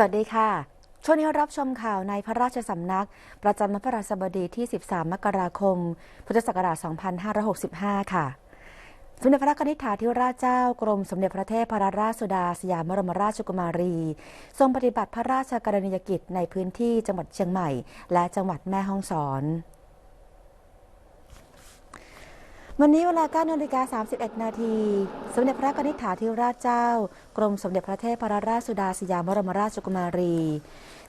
วัสดีค่ะ ช่วงนี้รับชมข่าวในพระราชสำนัก ประจำวันพระราชบดีที่ 13 มกราคม พุทธศักราช 2565 ค่ะ สมเด็จพระนิษฐาธิราชเจ้ากรมสมเด็จพระเทพรราชสุดาสยามบรมราชกุมารี ทรงปฏิบัติพระราชกรณียกิจในพื้นที่จังหวัดเชียงใหม่ และจังหวัดแม่ฮ่องสอน วันนี้เวลา9นาฬิกา31 นาที สมเด็จพระกนิษฐาธิราชเจ้า กรมสมเด็จพระเทพรราชสุดาสยามบรมราชกุมารี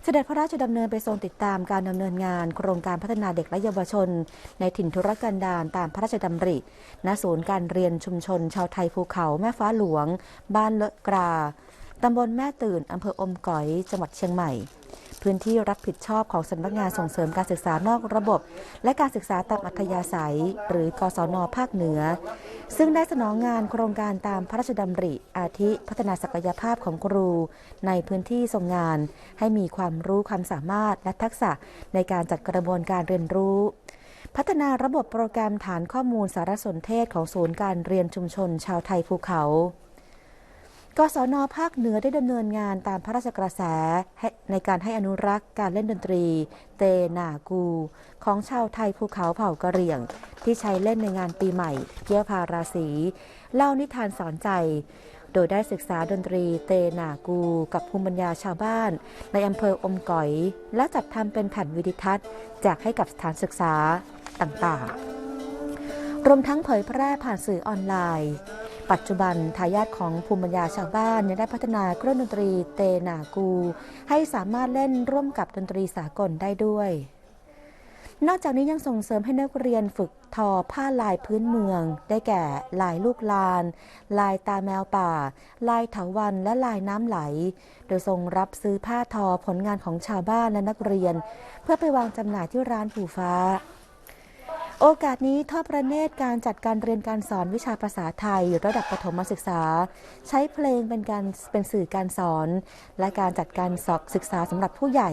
เสด็จพระราชดำเนินไปทรงติดตามการดำเนินงาน โครงการพัฒนาเด็กและเยาวชน ในถิ่นทุรกันดารตามพระราชดำริ ณ ศูนย์การเรียนชุมชน ชาวไทยภูเขาแม่ฟ้าหลวง บ้านเลอะกรา ตำบลแม่ตื่นอำเภออมก๋อย จังหวัดเชียงใหม่ พื้นที่รับผิดชอบของสำนักงานส่งเสริมการศึกษานอกระบบ และการศึกษาตามอัธยาศัย หรือกศนภาคเหนือ ซึ่งได้สนองงานโครงการตามพระราชดำริ อาทิพัฒนาศักยภาพของครู ในพื้นที่ทรงงาน ให้มีความรู้ความสามารถและทักษะในการจัดกระบวนการเรียนรู้พัฒนาระบบโปรแกรมฐานข้อมูลสารสนเทศของศูนย์การเรียนชุมชนชาวไทยภูเขา กศนภาคเหนือได้ดำเนินงานตามพระราชกระแสในการให้อนุรักษ์การเล่นดนตรี เตนากู ของชาวไทยภูเขาเผ่ากะเหรี่ยง ที่ใช้เล่นในงานปีใหม่เที่ยวพาราศีเล่านิทานสอนใจ โดยได้ศึกษาดนตรีเตนากู กับภูมิปัญญาชาวบ้าน ในอำเภออมก๋อย และจัดทำเป็นแผ่นวิดิทัศน์แจกให้กับสถานศึกษาต่างๆรวมทั้งเผยแพร่ผ่านสื่อออนไลน์ ปัจจุบันทายาทของภูมิปัญญาชาวบ้านยังได้พัฒนาเครื่องดนตรีเตนากู ให้สามารถเล่นร่วมกับดนตรีสากลได้ด้วย นอกจากนี้ยังส่งเสริมให้นักเรียนฝึกทอผ้าลายพื้นเมือง ได้แก่ลายลูกลาน ลายตาแมวป่า ลายเถาวันและลายน้ำไหล โดยทรงรับซื้อผ้าทอผลงานของชาวบ้านและนักเรียน เพื่อไปวางจำหน่ายที่ร้านผูฟ้า โอกาสนี้ทอดประเนตรการจัดการเรียนการสอนวิชาภาษาไทยระดับประถมศึกษา ใช้เพลงเป็นการเป็นสื่อการสอน และการจัดการสอบศึกษาสำหรับผู้ใหญ่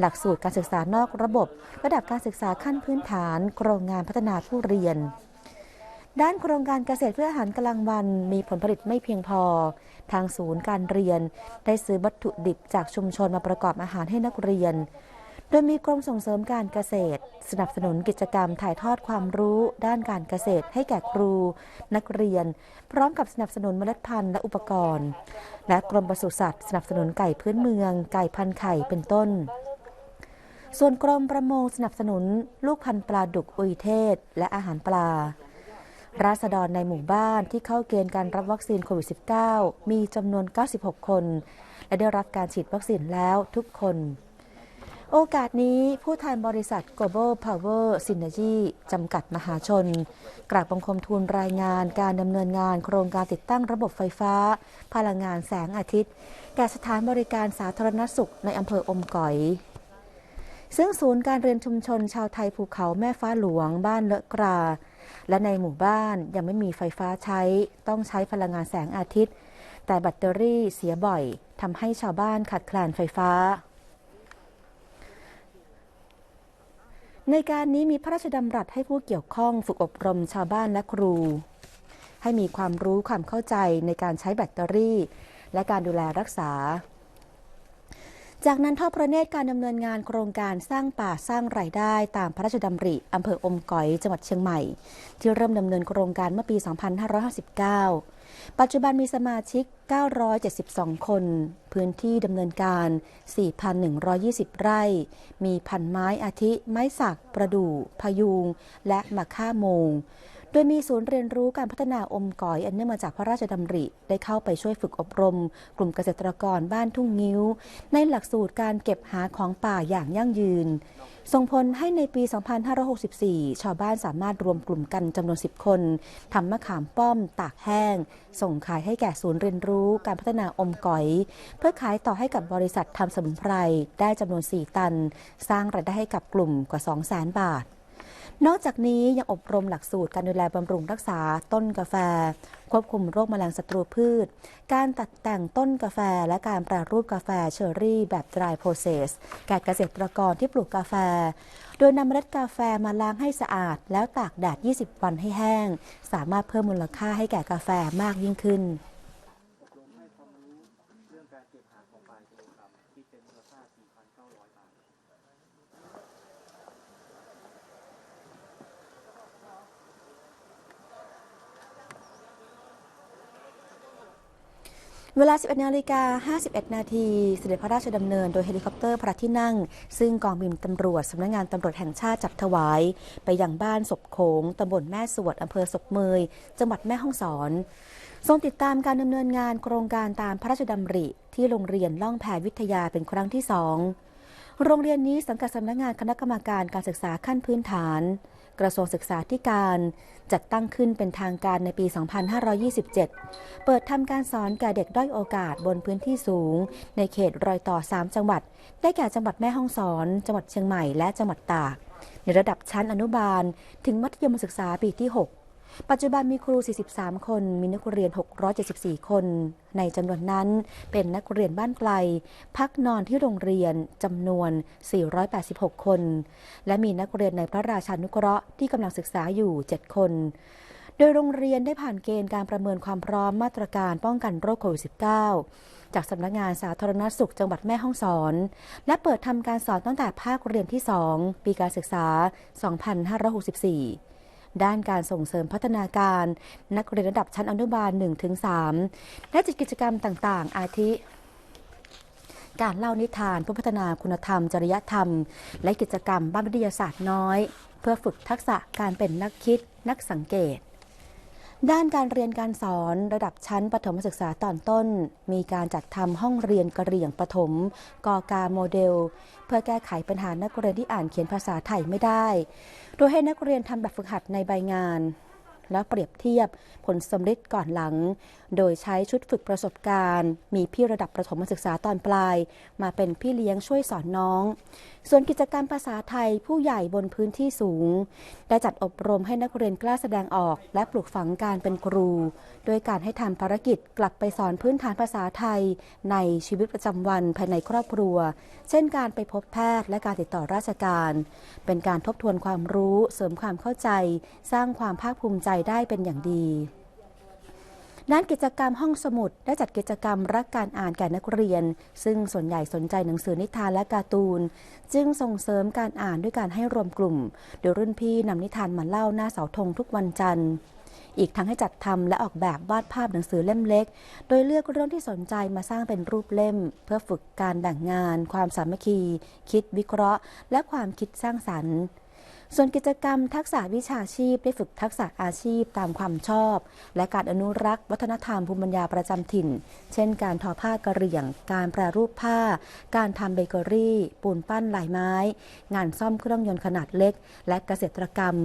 หลักสูตรการศึกษานอกระบบ ระดับการศึกษาขั้นพื้นฐาน โครงงานพัฒนาผู้เรียน ด้านโครงการเกษตรเพื่ออาหารกลางวันมีผลผลิตไม่เพียงพอ ทางศูนย์การเรียน ได้ซื้อวัตถุดิบจากชุมชนมาประกอบอาหารให้นักเรียน โดยมีกรมส่งเสริมการเกษตร สนับสนุนกิจกรรมถ่ายทอดความรู้ด้านการเกษตรให้แก่ครู นักเรียน พร้อมกับสนับสนุนเมล็ดพันธุ์และอุปกรณ์ และกรมปศุสัตว์สนับสนุนไก่พื้นเมือง ไก่พันไข่เป็นต้น ส่วนกรมประมงสนับสนุน ลูกพันธุ์ปลาดุกอุยเทศ และอาหารปลาราษฎรในหมู่บ้านที่เข้าเกณฑ์การรับวัคซีนโควิด -19 มีจำนวน 96 คน และได้รับการฉีดวัคซีนแล้วทุกคน โอกาสนี้ผู้แทนบริษัท Global Power Synergy จำกัดมหาชน กราบบังคมทูลรายงานการดำเนินงานโครงการติดตั้งระบบไฟฟ้า พลังงานแสงอาทิตย์ แก่สถานบริการสาธารณสุขในอำเภออมก๋อย ซึ่งศูนย์การเรียนชุมชนชาวไทยภูเขาแม่ฟ้าหลวงบ้านเลอะกรา และในหมู่บ้านยังไม่มีไฟฟ้าใช้ ต้องใช้พลังงานแสงอาทิตย์ แต่แบตเตอรี่เสียบ่อยทำให้ชาวบ้านขาดแคลนไฟฟ้า ในการนี้มีพระราชดำรัสให้ผู้เกี่ยวข้องฝึกอบรมชาวบ้านและครู ให้มีความรู้ความเข้าใจในการใช้แบตเตอรี่ และการดูแลรักษา จากนั้นทอดพระเนตรการดำเนินงานโครงการสร้างป่าสร้างรายได้ตามพระราชดำริอำเภออมก๋อยจังหวัดเชียงใหม่ ที่เริ่มดำเนินโครงการเมื่อปี 2559 ปัจจุบันมีสมาชิก 972 คน พื้นที่ดำเนินการ 4,120 ไร่ มีพันไม้อาทิ ไม้สัก ประดู่ พยุง และมะค่าโมง ดยมีศูนย์เรียนรู้การพัฒนาอมก๋อยอันเนื่องมาจากพระราชดำริ ได้เข้าไปช่วยฝึกอบรม กลุ่มเกษตรกรบ้านทุ่งงิ้ว ในหลักสูตรการเก็บหาของป่าอย่างยั่งยืน ส่งผลให้ในปี 2564 ชาวบ้านสามารถรวมกลุ่มกันจำนวน 10 คนทำมะขามป้อม ตากแห้ง ส่งขายให้แก่ศูนย์เรียนรู้การพัฒนาอมก๋อย เพื่อขายต่อให้กับบริษัททำสมุนไพรได้จำนวน 4 ตัน สร้างรายได้ให้กับกลุ่มกว่า 200,000 บาท นอกจากนี้ยังอบรมหลักสูตรการดูแลบำรุงรักษาต้นกาแฟ ควบคุมโรคแมลงศัตรูพืช การตัดแต่งต้นกาแฟ และการแปรรูปกาแฟเชอร์รี่ แบบ dry process แก่เกษตรกรที่ปลูกกาแฟ โดยนำเมล็ดกาแฟมาล้างให้สะอาด แล้วตากแดด 20 วันให้แห้ง สามารถเพิ่มมูลค่าให้แก่กาแฟมากยิ่งขึ้น อบรมให้ความรู้เรื่องการเก็บหาของป่ากิโลกรัมที่เป็น เวลา 11นาฬิกา51 นาทีเสด็จพระราชดำเนินโดยเฮลิคอปเตอร์พระที่นั่ง ซึ่งกองบินตำรวจสำนักงานตำรวจแห่งชาติจัดถวาย ไปยังบ้านศพโขงตำบลแม่สวดอำเภอศพเมย จังหวัดแม่ฮ่องสอนทรงติดตามการดำเนินงานโครงการตามพระราชดำริ ที่โรงเรียนล่องแพวิทยาเป็นครั้งที่สองโรงเรียนนี้สังกัดสำนักงานคณะกรรมการการศึกษาขั้นพื้นฐาน กระทรวงศึกษาธิการ จัดตั้งขึ้นเป็นทางการในปี 2527 เปิดทำการสอนแก่เด็กด้อยโอกาสบนพื้นที่สูง ในเขตรอยต่อ 3 จังหวัด ได้แก่จังหวัดแม่ฮ่องสอน จังหวัดเชียงใหม่และจังหวัดตาก ในระดับชั้นอนุบาล ถึงมัธยมศึกษาปีที่ 6 ปัจจุบันมีครู 43 คน มีนักเรียน 674 คน ในจำนวนนั้นเป็นนักเรียนบ้านไกล พักนอนที่โรงเรียนจำนวน 486 คน และมีนักเรียนในพระราชานุเคราะห์ที่กำลังศึกษาอยู่ 7 คน โดยโรงเรียนได้ผ่านเกณฑ์การประเมินความพร้อมมาตรการป้องกันโรคโควิด -19 จากสำนักงานสาธารณสุขจังหวัดแม่ฮ่องสอน และเปิดทำการสอนตั้งแต่ภาคเรียนที่ 2 ปีการศึกษา 2564 ด้านการส่งเสริมพัฒนาการ นักเรียนระดับชั้นอนุบาล 1-3 และจัดกิจกรรมต่างๆ อาทิการเล่านิทานเพื่อพัฒนาคุณธรรม จริยธรรม และกิจกรรมบ้านวิทยาศาสตร์น้อย เพื่อฝึกทักษะการเป็นนักคิดนักสังเกต ด้านการเรียนการสอนระดับชั้นประถมศึกษาตอนต้น มีการจัดทำห้องเรียนกระเหรี่ยงประถมกอกาโมเดล เพื่อแก้ไขปัญหานักเรียนที่อ่านเขียนภาษาไทยไม่ได้ โดยให้นักเรียนทำแบบฝึกหัดในใบงาน และเปรียบเทียบผลสำลิดก่อนหลัง โดยใช้ชุดฝึกประสบการณ์ มีพี่ระดับประถมศึกษาตอนปลาย มาเป็นพี่เลี้ยงช่วยสอนน้อง ส่วนกิจกรรมภาษาไทยผู้ใหญ่บนพื้นที่สูง ได้จัดอบรมให้นักเรียนกล้าแสดงออก และปลูกฝังการเป็นครู โดยการให้ทำภารกิจกลับไปสอนพื้นฐานภาษาไทย ในชีวิตประจำวันภายในครอบครัว เช่นการไปพบแพทย์และการติดต่อราชการ เป็นการทบทวนความรู้ เสริมความเข้าใจ สร้างความภาคภูมิใจได้เป็นอย่างดี ด้านกิจกรรมห้องสมุดได้จัดกิจกรรมรักการอ่านแก่นักเรียน ซึ่งส่วนใหญ่สนใจหนังสือนิทานและการ์ตูน จึงส่งเสริมการอ่านด้วยการให้รวมกลุ่ม โดยรุ่นพี่นำนิทานมาเล่าหน้าเสาธงทุกวันจันทร์อีกทั้งให้จัดทำและออกแบบวาดภาพหนังสือเล่มเล็ก โดยเลือกเรื่องที่สนใจมาสร้างเป็นรูปเล่ม เพื่อฝึกการแบ่งงาน ความสามัคคี คิดวิเคราะห์ และความคิดสร้างสรรค์ ส่วนกิจกรรมทักษะวิชาชีพได้ฝึกทักษะอาชีพตามความชอบ และการอนุรักษ์วัฒนธรรมภูมิปัญญาประจำถิ่น เช่น การทอผ้ากระเหรี่ยง การแปรรูปผ้า การทำเบเกอรี่ ปูนปั้นลายไม้ งานซ่อมเครื่องยนต์ขนาดเล็ก และเกษตรกรรม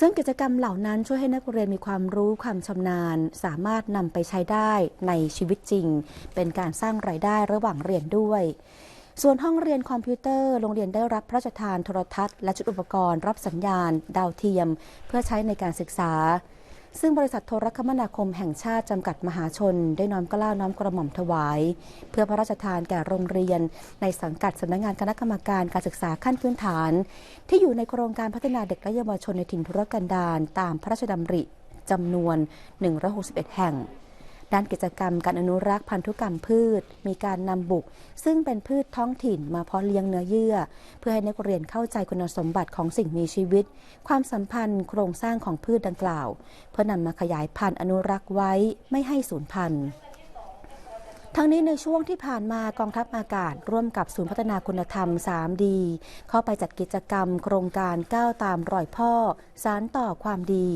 ซึ่งกิจกรรมเหล่านั้นช่วยให้นักเรียนมีความรู้ความชำนาญ สามารถนำไปใช้ได้ในชีวิตจริง เป็นการสร้างรายได้ระหว่างเรียนด้วย ส่วนห้องเรียนคอมพิวเตอร์ โรงเรียนได้รับพระราชทานโทรทัศน์และชุดอุปกรณ์ รับสัญญาณ ดาวเทียม เพื่อใช้ในการศึกษา ซึ่งบริษัทโทรคมนาคมแห่งชาติจำกัดมหาชน ได้น้อมกล้าน้อมกระหม่อมถวาย เพื่อพระราชทานแก่โรงเรียน ในสังกัดสำนักงานคณะกรรมการการศึกษาขั้นพื้นฐาน ที่อยู่ในโครงการพัฒนาเด็กและเยาวชนในถิ่นทุรกันดารตามพระราชดำริจำนวน 161 แห่ง ด้านกิจกรรมการอนุรักษ์พันธุกรรมพืช มีการนำบุก ซึ่งเป็นพืชท้องถิ่นมาเพาะเลี้ยงเนื้อเยื่อ เพื่อให้นักเรียนเข้าใจคุณสมบัติของสิ่งมีชีวิต ความสัมพันธ์โครงสร้างของพืชดังกล่าว เพื่อนำมาขยายพันธุ์อนุรักษ์ไว้ไม่ให้สูญพันธุ์ ทั้งนี้ในช่วงที่ผ่านมากองทัพอากาศ ร่วมกับศูนย์พัฒนาคุณธรรม 3D เข้าไปจัดกิจกรรม โครงการก้าวตามรอยพ่อ สารต่อความดี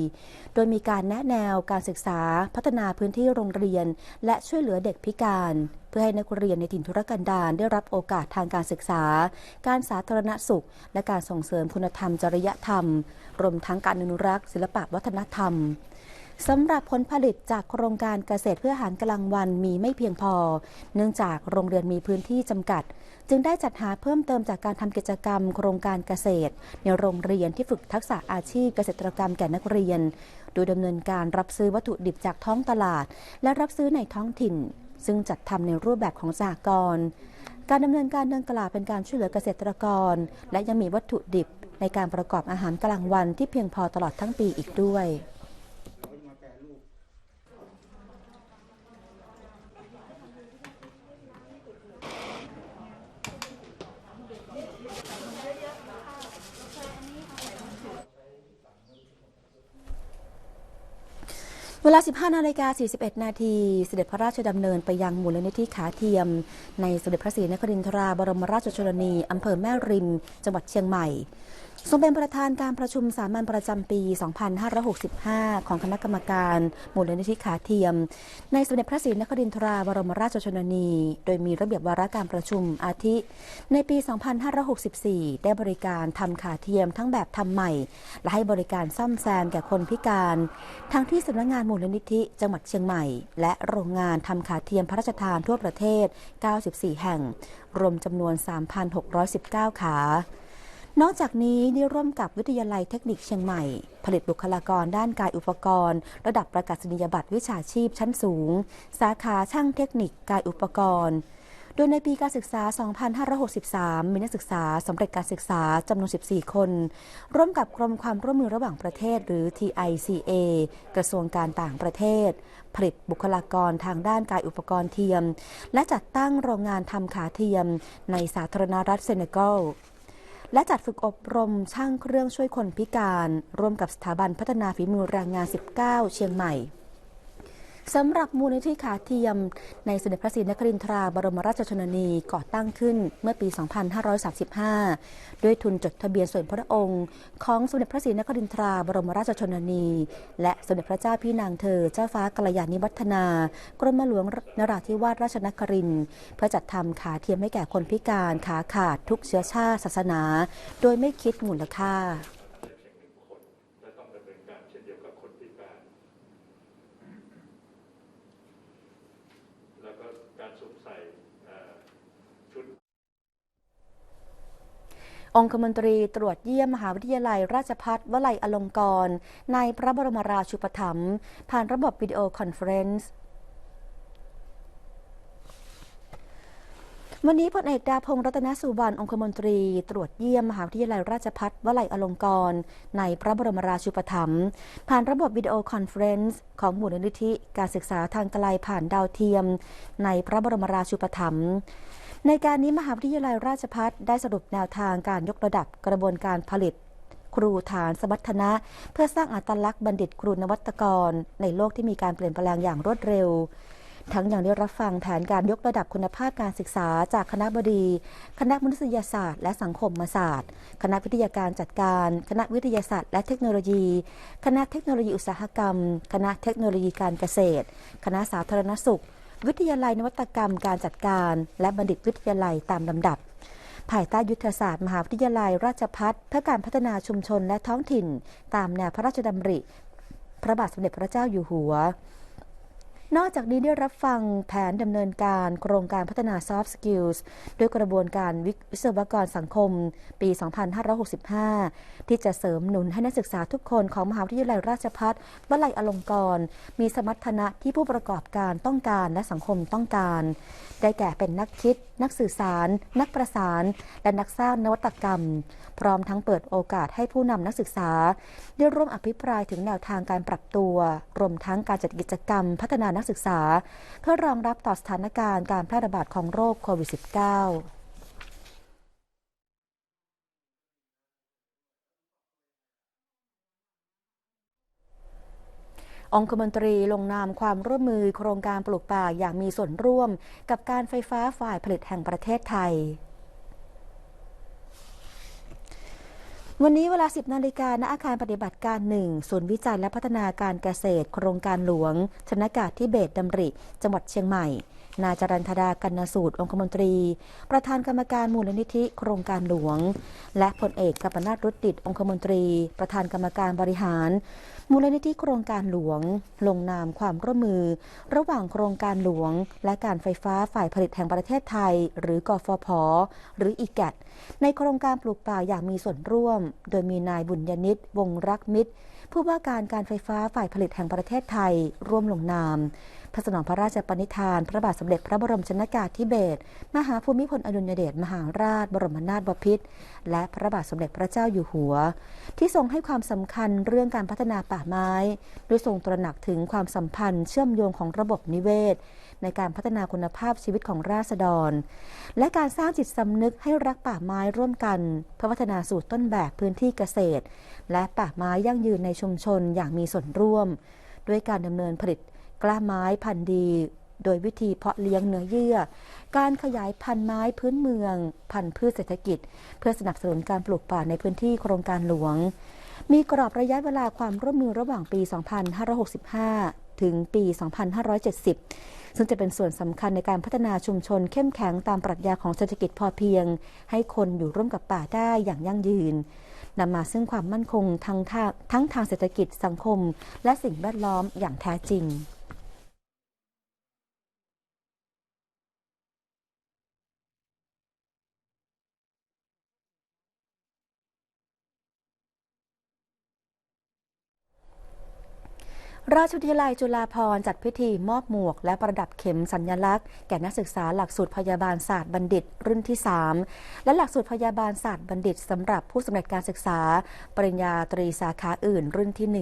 โดยมีการแนะแนวการศึกษาพัฒนาพื้นที่โรงเรียน และช่วยเหลือเด็กพิการ เพื่อให้นักเรียนในถิ่นทุรกันดารได้รับโอกาสทางการศึกษา การสาธารณสุข และการส่งเสริมคุณธรรมจริยธรรม รวมทั้งการอนุรักษ์ ศิลปะวัฒนธรรม สำหรับผลผลิตจากโครงการเกษตรเพื่ออาหารกลางวันมีไม่เพียงพอ เนื่องจากโรงเรียนมีพื้นที่จำกัด จึงได้จัดหาเพิ่มเติมจากการทำกิจกรรม โครงการเกษตร ในโรงเรียนที่ฝึกทักษะอาชีพเกษตรกรรมแก่นักเรียน โดยดำเนินการรับซื้อวัตถุดิบจากท้องตลาด และรับซื้อในท้องถิ่น ซึ่งจัดทำในรูปแบบของสหกรณ์การดำเนินการดังกล่าวเป็นการช่วยเหลือเกษตรกร และยังมีวัตถุดิบในการประกอบอาหารกลางวันที่เพียงพอตลอดทั้งปีอีกด้วย วลา 15 นาฬิกา 41 นาที เสด็จพระราชดำเนินไปยังมูลนิธิขาเทียม ในสมเด็จพระศรีนครินทราบรมราชชนนี อำเภอแม่ริม จังหวัดเชียงใหม่ ทรงเป็นประธานการประชุมสามัญประจำปี 2565 ของคณะกรรมการมูลนิธิขาเทียม ในสมเด็จพระศรีนครินทราบรมราชชนนี โดยมีระเบียบวาระการประชุมอาทิ ในปี 2564 ได้บริการทำขาเทียมทั้งแบบทำใหม่ และให้บริการซ่อมแซมแก่คนพิการ ทั้งที่สำนักงานมูลนิธิจังหวัดเชียงใหม่ และโรงงานทำขาเทียมพระราชทานทั่วประเทศ 94 แห่ง รวมจำนวน 3,619 ขา นอกจากนี้ได้ร่วมกับวิทยาลัยเทคนิคเชียงใหม่ ผลิตบุคลากรด้านกายอุปกรณ์ ระดับประกาศนียบัตรวิชาชีพชั้นสูง สาขาช่างเทคนิคกายอุปกรณ์ โดยในปีการศึกษา 2563 มีนักศึกษาสำเร็จการศึกษาจำนวน 14 คน ร่วมกับกรมความร่วมมือระหว่างประเทศหรือ TICA กระทรวงการต่างประเทศ ผลิตบุคลากรทางด้านกายอุปกรณ์เทียม และจัดตั้งโรงงานทำขาเทียมในสาธารณรัฐเซเนกัล และจัดฝึกอบรมช่างเครื่องช่วยคนพิการ ร่วมกับสถาบันพัฒนาฝีมือแรงงาน 19 เชียงใหม่ สำหรับมูลนิธิขาเทียม ในสมเด็จพระศรีนครินทราบรมราชชนนีก่อตั้งขึ้นเมื่อปี 2535 ด้วยทุนจดทะเบียนส่วนพระองค์ ของสมเด็จพระศรีนครินทราบรมราชชนนี และสมเด็จพระเจ้าพี่นางเธอเจ้าฟ้ากัลยาณิวัฒนากรมหลวงนราธิวาสราชนครินเพื่อจัดทำขาเทียมให้แก่คนพิการขาขาดทุกเชื้อชาติศาสนา โดยไม่คิดมูลค่า และต้องดำเนินการเช่นเดียวกับคนพิการ แล้วก็การสวมใส่เอ่อชุด องคมนตรีตรวจเยี่ยมมหาวิทยาลัยราชภัฏวลัยอลงกรณ์ในพระบรมราชูปถัมภ์ผ่านระบบวิดีโอคอนเฟรนซ์วันนี้พลเอกดาพงศ์รัตนสุวรรณองคมนตรี ตรวจเยี่ยมมหาวิทยาลัยราชภัฏวลัยอลงกรณ์ในพระบรมราชูปถัมภ์ผ่านระบบวิดีโอคอนเฟรนซ์ของมูลนิธิการศึกษาทางไกลผ่านดาวเทียม ในพระบรมราชูปถัมภ์ ในการนี้มหาวิทยาลัยราชภัฏได้สรุปแนวทางการยกระดับกระบวนการผลิต ครูฐานสมรรถนะ เพื่อสร้างอัตลักษณ์บัณฑิตครูนวัตกร ในโลกที่มีการเปลี่ยนแปลงอย่างรวดเร็ว ทั้งอยังได้รับฟังแผนการยกระดับคุณภาพการศึกษาจากคณะบดี คณะมนุษยศาสตร์ และสังคมศาสตร์ คณะวิทยาการจัดการ คณะวิทยาศาสตร์และเทคโนโลยี คณะเทคโนโลยีอุตสาหกรรม คณะเทคโนโลยีการเกษตร คณะสาธารณสุข วิทยาลัยนวัตกรรมการจัดการ และบัณฑิตวิทยาลัยตามลำดับ ภายใต้ยุทธศาสตร์มหาวิทยาลัยราชพัฒเพื่อการพัฒนาชุมชนและท้องถิ่น ตามแนวพระราชดำริ พระบาทสมเด็จพระเจ้าอยู่หัว นอกจากนี้ได้รับฟังแผนดำเนินการโครงการพัฒนา Soft Skills ด้วยกระบวนการวิศวกรสังคม ปี 2565 ที่จะเสริมหนุนให้นักศึกษาทุกคนของมหาวิทยาลัยราชภัฏวลัยอลงกรณ์มีสมรรถนะที่ผู้ประกอบการต้องการและสังคมต้องการ ได้แก่เป็นนักคิด นักสื่อสาร นักประสาน และนักสร้างนวัตกรรม พร้อมทั้งเปิดโอกาสให้ผู้นำนักศึกษา ได้ร่วมอภิปรายถึงแนวทางการปรับตัว รวมทั้งการจัดกิจกรรมพัฒนานักศึกษา เพื่อรองรับต่อสถานการณ์การแพร่ระบาดของโรคโควิด -19 องคมนตรีลงนามความร่วมมือโครงการปลูกป่าอย่างมีส่วนร่วม กับการไฟฟ้าฝ่ายผลิตแห่งประเทศไทยวันนี้เวลา 10 นาฬิกาณอาคารปฏิบัติการหนึ่งศูนย์วิจัยและพัฒนาการเกษตร โครงการหลวง ชนากาศที่เบตดำริ จังหวัดเชียงใหม่ นาจรันธดากันนสูตร องคมนตรี ประธานกรรมการมูลนิธิ โครงการหลวง และพลเอกกัปนาตรุตติดองคมนตรี ประธานกรรมการบริหาร มูลนิธิโครงการหลวง ลงนามความร่วมมือ ระหว่างโครงการหลวง และการไฟฟ้าฝ่ายผลิตแห่งประเทศไทย หรือกฟพหรืออีแกตในโครงการปลูกป่าอย่างมีส่วนร่วม โดยมีนายบุญยนิตวงรักมิตร ผู้ว่าการการไฟฟ้าฝ่ายผลิตแห่งประเทศไทย ร่วมลงนาม พระสนองพระราชปณิธาน พระบาทสมเด็จพระบรมชนากาธิเบศรมหาภูมิพลอดุลยเดชมหาราช บรมนาถบพิตรและพระบาทสมเด็จพระเจ้าอยู่หัว ที่ทรงให้ความสำคัญเรื่องการพัฒนาป่าไม้โดยทรงตระหนักถึงความสัมพันธ์เชื่อมโยงของระบบนิเวศ ในการพัฒนาคุณภาพชีวิตของราษฎร และการสร้างจิตสำนึกให้รักป่าไม้ร่วมกันเพื่อพัฒนาสู่ต้นแบบพื้นที่เกษตร และป่าไม้ยั่งยืนในชุมชนอย่างมีส่วนร่วม ด้วยการดำเนินผลิต กล้าไม้พันธุ์ดี โดยวิธีเพาะเลี้ยงเนื้อเยื่อ การขยายพันธุ์ไม้พื้นเมือง พันธุ์พืชเศรษฐกิจ เพื่อสนับสนุนการปลูกป่าในพื้นที่โครงการหลวง มีกรอบระยะเวลาความร่วมมือระหว่างปี 2565 ถึงปี 2570 ซึ่งจะเป็นส่วนสำคัญในการพัฒนาชุมชนเข้มแข็งตามปรัชญาของเศรษฐกิจพอเพียง ให้คนอยู่ร่วมกับป่าได้อย่างยั่งยืนนำมาซึ่งความมั่นคงทั้งทางทั้งทางเศรษฐกิจสังคม และสิ่งแวดล้อมอย่างแท้จริง ราชวิทยาลัยจุฬาภรณ์จัดพิธีมอบหมวก และประดับเข็มสัญญลักษณ์แก่นักศึกษาหลักสูตรพยาบาลศาสตร์บัณฑิตรุ่นที่ 3 และหลักสูตรพยาบาลศาสตร์บัณฑิตสำหรับผู้สำเร็จการศึกษา ปริญญาตรีสาขาอื่นรุ่นที่ 1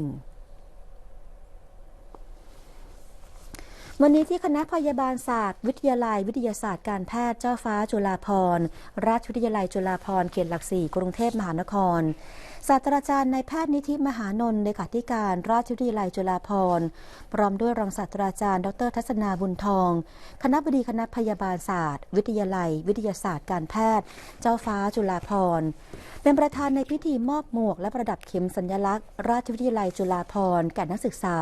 วันนี้ที่คณะพยาบาลศาสตร์ วิทยาลัย วิทยาศาสตร์การแพทย์เจ้าฟ้าจุฬาภรณ์ราชวิทยาลัยจุฬาภรณ์เขตหลักสี่กรุงเทพมหานคร ศาสตราจารย์นายแพทย์นิธิมหานนท์เลขาธิการราชวิทยาลัยจุฬาภรณ์พร้อมด้วยรองศาสตราจารย์ ดรทัศนาบุญทอง คณะบดีคณะพยาบาลศาสตร์ วิทยาลัย วิทยาศาสตร์การแพทย์ เจ้าฟ้าจุฬาภรณ์เป็นประธานในพิธีมอบหมวกและประดับเข็มสัญลักษณ์ ราชวิทยาลัยจุฬาภรณ์แก่นักศึกษา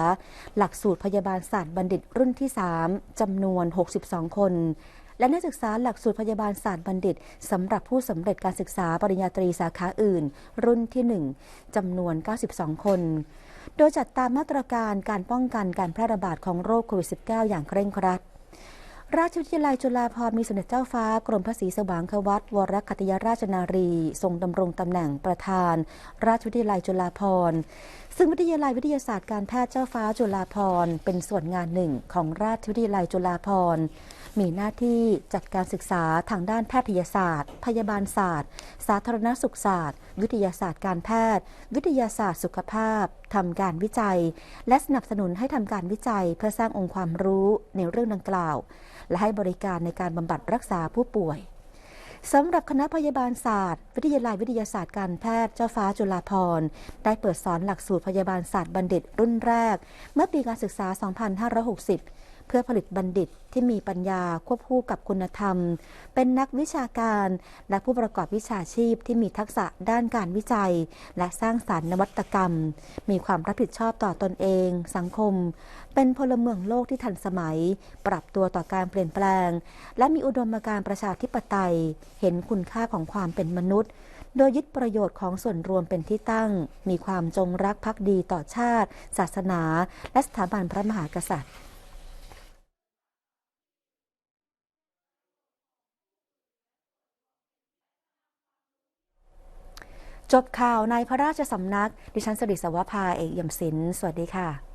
หลักสูตรพยาบาลศาสตร์บัณฑิตรุ่นที่ 3จำนวน 62 คน และนักศึกษาหลักสูตรพยาบาลศาสตร์บัณฑิตสำหรับผู้สำเร็จการศึกษาปริญญาตรีสาขาอื่น รุ่นที่ 1จำนวน 92 คน โดยจัดตามมาตรการการป้องกันการแพร่ระบาดของโรคโควิด -19 อย่างเคร่งครัดราชวิทยาลัยจุฬาภรณ์มีสมเด็จเจ้าฟ้ากรมพระศรีสว่างควัตวรคัตยราชนารี ทรงดำรงตำแหน่งประธาน ราชวิทยาลัยจุฬาภรณ์ซึ่งวิทยาลัยวิทยาศาสตร์การแพทย์เจ้าฟ้าจุฬาภรณ์เป็นส่วนงานหนึ่งของราชวิทยาลัยจุฬาภรณ์ มีหน้าที่จัดการศึกษาทางด้านแพทยศาสตร์ พยาบาลศาสตร์ สาธารณสุขศาสตร์ วิทยาศาสตร์การแพทย์ วิทยาศาสตร์สุขภาพทำการวิจัย และสนับสนุนให้ทำการวิจัยเพื่อสร้างองค์ความรู้ในเรื่องดังกล่าว และให้บริการในการบำบัดรักษาผู้ป่วยสำหรับคณะพยาบาลศาสตร์ วิทยาลัยวิทยาศาสตร์การแพทย์เจ้าฟ้าจุฬาภรณ์ได้เปิดสอนหลักสูตรพยาบาลศาสตร์บัณฑิตรุ่นแรก เมื่อปีการศึกษา 2560 เพื่อผลิตบัณฑิตที่มีปัญญาควบคู่กับคุณธรรม เป็นนักวิชาการและผู้ประกอบวิชาชีพที่มีทักษะด้านการวิจัย และสร้างสารรค์นวัตกรรม มีความรับผิดชอบต่อตอนเอง สังคม เป็นพลเมืองโลกที่ทันสมัย ปรับตัวต่อการเปลี่ยนแปลง และมีอุดมการณ์ประชาธิปไตย เห็นคุณค่าของความเป็นมนุษย์โดยยึดประโยชน์ของส่วนรวมเป็นที่ตั้ง มีความจงรักภักดีต่อชาติ ศาสนา และสถาบันพระมหากษัตริย์ จบข่าวในพระราชสำนัก ดิฉันสริสวภาเอกเอกยมศิลป์สวัสดีค่ะ